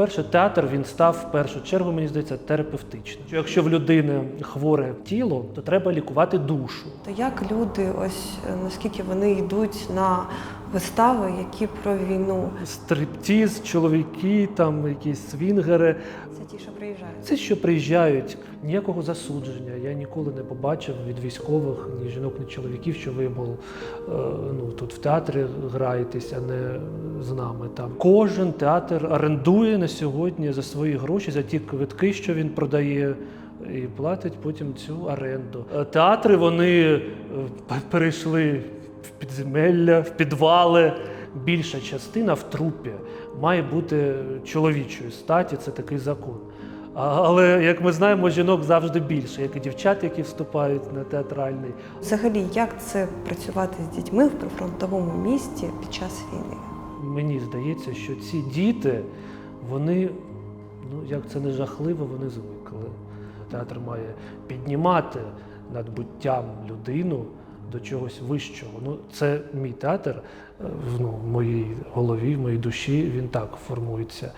По-перше, театр він став в першу чергу, мені здається, терапевтичним. Що Якщо в людини хворе тіло, то треба лікувати душу. То як люди, ось е, наскільки вони йдуть на вистави, які про війну? Стриптіз, чоловіки, там якісь свінгери. Це ті, що приїжджають. Це що приїжджають, ніякого засудження. Я ніколи не побачив від військових, ні жінок, ні чоловіків, що ви мол, е, ну, тут в театрі граєтесь, а не з нами. Там кожен театр орендує на сьогодні за свої гроші, за ті квитки, що він продає. І платить потім цю оренду. Е, Театри вони е, перейшли в підземелля, в підвали. Більша частина в трупі має бути чоловічої статі, це такий закон. Але як ми знаємо, жінок завжди більше, як і дівчат, які вступають на театральний. Взагалі, як це працювати з дітьми в прифронтовому місті під час війни? Мені здається, що ці діти, вони, ну як це не жахливо, вони звикли. Театр має піднімати над буттям людину до чогось вищого. Ну, це мій театр, е, ну, в моїй голові, в моїй душі він так формується.